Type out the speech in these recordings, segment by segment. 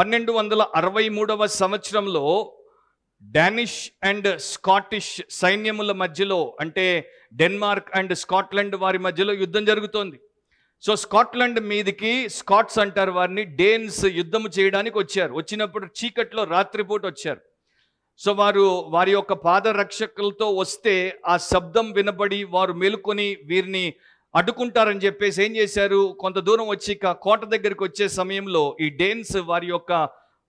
పన్నెండు వందల అరవై మూడవ సంవత్సరంలో డానిష్ అండ్ స్కాటిష్ సైన్యముల మధ్యలో అంటే డెన్మార్క్ అండ్ స్కాట్లాండ్ వారి మధ్యలో యుద్ధం జరుగుతోంది. సో స్కాట్లాండ్ మీదికి స్కాట్స్ అంటారు వారిని డేన్స్ యుద్ధము చేయడానికి వచ్చారు. వచ్చినప్పుడు చీకట్లో రాత్రిపూట వచ్చారు. సో వారు వారి యొక్క పాదరక్షకులతో వస్తే ఆ శబ్దం వినబడి వారు మేలుకొని వీరిని అడ్డుకుంటారని చెప్పేసి ఏం చేశారు? కొంత దూరం వచ్చి కోట దగ్గరికి వచ్చే సమయంలో ఈ డేన్స్ వారి యొక్క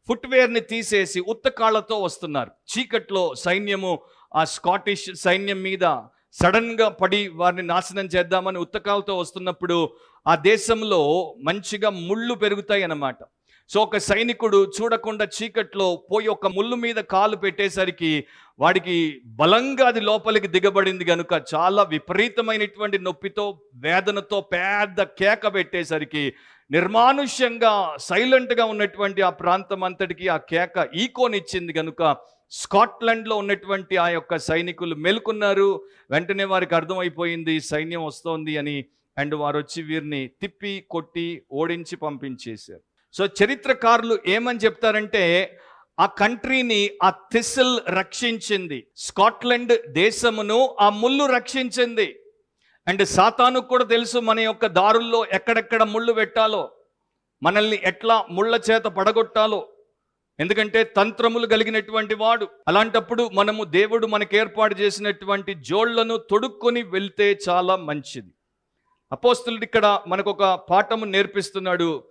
ఫుట్వేర్ని తీసేసి ఉత్తకాళ్ళతో వస్తున్నారు. చీకట్లో సైన్యము ఆ స్కాటిష్ సైన్యం మీద సడన్గా పడి వారిని నాశనం చేద్దామని ఉత్తకాలతో వస్తున్నప్పుడు ఆ దేశంలో మంచిగా ముళ్ళు పెరుగుతాయి అన్నమాట సో ఒక సైనికుడు చూడకుండా చీకట్లో పోయి ఒక ముళ్ళు మీద కాలు పెట్టేసరికి వాడికి బలంగా అది లోపలికి దిగబడింది కనుక చాలా విపరీతమైనటువంటి నొప్పితో వేదనతో పెద్ద కేక పెట్టేసరికి నిర్మానుష్యంగా సైలెంట్గా ఉన్నటువంటి ఆ ప్రాంతం అంతటికి ఆ కేక ఈకోనిచ్చింది కనుక స్కాట్లాండ్లో ఉన్నటువంటి ఆ యొక్క సైనికులు మేల్కొన్నారు. వెంటనే వారికి అర్థమైపోయింది సైన్యం వస్తోంది అని. అండ్ వారు వచ్చి వీరిని తిప్పి కొట్టి ఓడించి పంపించేశారు. సో చరిత్రకారులు ఏమని చెప్తారంటే ఆ కంట్రీని ఆ థిసిల్ రక్షించింది. స్కాట్లాండ్ దేశమును ఆ ముళ్ళు రక్షించింది. అండ్ సాతాను కూడా తెలుసు మన యొక్క దారుల్లో ఎక్కడెక్కడ ముళ్ళు పెట్టాలో. మనల్ని ఎట్లా ముళ్ళ చేత పడగొట్టాలో. ఎందుకంటే తంత్రములు కలిగినటువంటి వాడు. అలాంటప్పుడు మనము దేవుడు మనకు ఏర్పాటు చేసినటువంటి జోళ్ళను తొడుక్కొని వెళ్తే చాలా మంచిది. అపోస్తులుడు ఇక్కడ మనకు ఒక పాఠము నేర్పిస్తున్నాడు.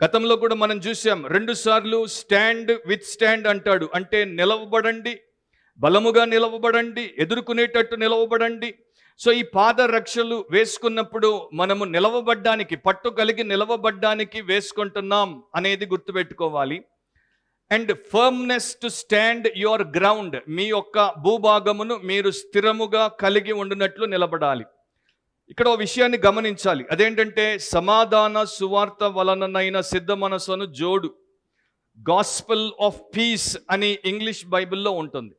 గతంలో కూడా మనం చూసాం రెండు సార్లు స్టాండ్ విత్ స్టాండ్ అంటాడు. అంటే నిలవబడండి బలముగా నిలవబడండి ఎదుర్కొనేటట్టు నిలవబడండి. సో ఈ పాదరక్షలు వేసుకున్నప్పుడు మనము నిలవబడ్డానికి పట్టు కలిగి నిలవబడ్డానికి వేసుకుంటున్నాం అనేది గుర్తుపెట్టుకోవాలి. And firmness to stand your ground మీ యొక్క భూభాగమును మీరు స్థిరముగా కలిగి ఉండినట్లు నిలబడాలి. ఇక్కడ ఓ విషయాన్ని గమనించాలి. అదేంటంటే సమాధాన సువార్త వలననైన సిద్ధ మనసును జోడు. గాస్పల్ ఆఫ్ పీస్ అని ఇంగ్లీష్ బైబిల్లో ఉంటుంది.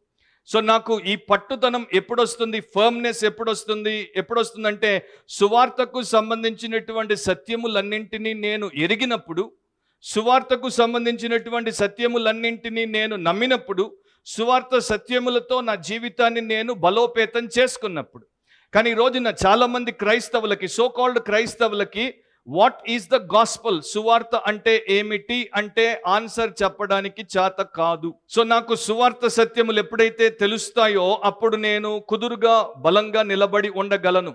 సో నాకు ఈ పట్టుదనం ఎప్పుడొస్తుంది? ఫర్మ్నెస్ ఎప్పుడొస్తుంది? ఎప్పుడొస్తుందంటే సువార్తకు సంబంధించినటువంటి సత్యములన్నింటినీ నేను ఎరిగినప్పుడు సువార్తకు సంబంధించినటువంటి సత్యములన్నింటినీ నేను నమ్మినప్పుడు సువార్త సత్యములతో నా జీవితాన్ని నేను బలోపేతం చేసుకున్నప్పుడు. కానీ ఈ రోజున చాలామంది క్రైస్తవులకి సో కాల్డ్ క్రైస్తవులకి వాట్ ఈస్ ద గాస్పల్ సువార్త అంటే ఏమిటి? అంటే ఆన్సర్ చెప్పడానికి చేత కాదు. సో నాకు సువార్త సత్యములు ఎప్పుడైతే తెలుస్తాయో అప్పుడు నేను కుదురుగా బలంగా నిలబడి ఉండగలను.